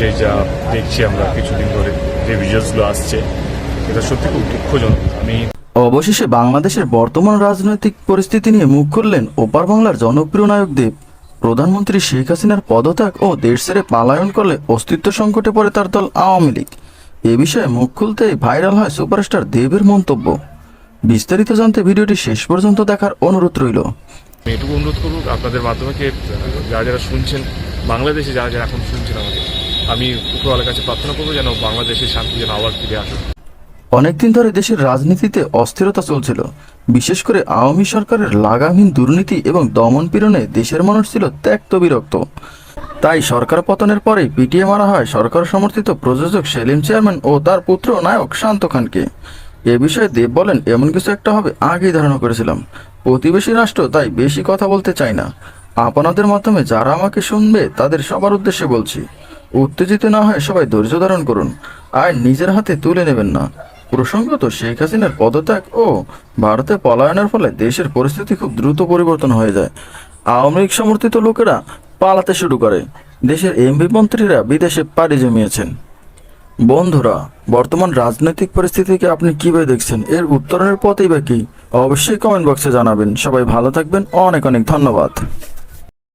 বাংলাদেশে যা দেখছি আমরা কিছুদিন ধরে যে ভিজুয়ালসগুলো আসছে এটা সত্যি খুব দুঃখজনক। আমি অবশেষে বাংলাদেশের বর্তমান রাজনৈতিক পরিস্থিতি নিয়ে মুখ খুললেন ওপার বাংলার জনপ্রিয় নায়ক দেব। প্রধানমন্ত্রী শেখ হাসিনার পদত্যাগ ও দেশ ছেড়ে পালায়ন করলে অস্তিত্ব সংকটে পড়ে তার দল আওয়ামী লীগ। এ বিষয়ে মুখ খুলতেই ভাইরাল হয় সুপারস্টার দেবের মন্তব্য। বিস্তারিত জানতে ভিডিওটি শেষ পর্যন্ত দেখার অনুরোধ রইল। এটুকু অনুরোধ করব আপনাদের মাধ্যমে যারা যারা শুনছেন বাংলাদেশে যারা যারা এখন শুনছেন আমাকে আমি উপরওয়ালার কাছে প্রার্থনা করব যেন বাংলাদেশের শান্তি যেন আবার ফিরে আসে। অনেকদিন ধরে দেশের রাজনীতিতে অস্থিরতা চলছিল। বিশেষ করে আওয়ামী সরকারের লাগামহীন দুর্নীতি এবং দমন পীড়নে দেশের মানুষ ছিল ত্যক্ত বিরক্ত। তাই সরকার পতনের পরেই পিটিয়ে মারা হয় সরকার সমর্থিত প্রযোজক সেলিম চেয়ারম্যান ও তার পুত্র নায়ক শান্ত খানকে। এ বিষয়ে দেব বলেন, এমন কিছু একটা হবে আগেই ধারণা করেছিলাম। প্রতিবেশী রাষ্ট্র তাই বেশি কথা বলতে চাই না। আপনাদের মাধ্যমে যারা আমাকে শুনবে তাদের সবার উদ্দেশ্যে বলছি। উত্তেজিত না হয় সবাই ধৈর্য ধারণ করুন, আর নিজের হাতে তুলে নেবেন না। প্রসঙ্গত, শেখ হাসিনার পদত্যাগ ও ভারতে পলায়নের ফলে দেশের পরিস্থিতি খুব দ্রুত পরিবর্তন হয়ে যায়। আওয়ামী লীগ সমর্থিত লোকেরা পালাতে শুরু করে। দেশের এমপি মন্ত্রীরা বিদেশে পাড়ি জমিয়েছেন। বন্ধুরা, বর্তমান রাজনৈতিক পরিস্থিতিকে আপনি কীভাবে দেখছেন? এর উত্তরণের পথেই বা কি? অবশ্যই কমেন্ট বক্সে জানাবেন। সবাই ভালো থাকবেন। অনেক অনেক ধন্যবাদ।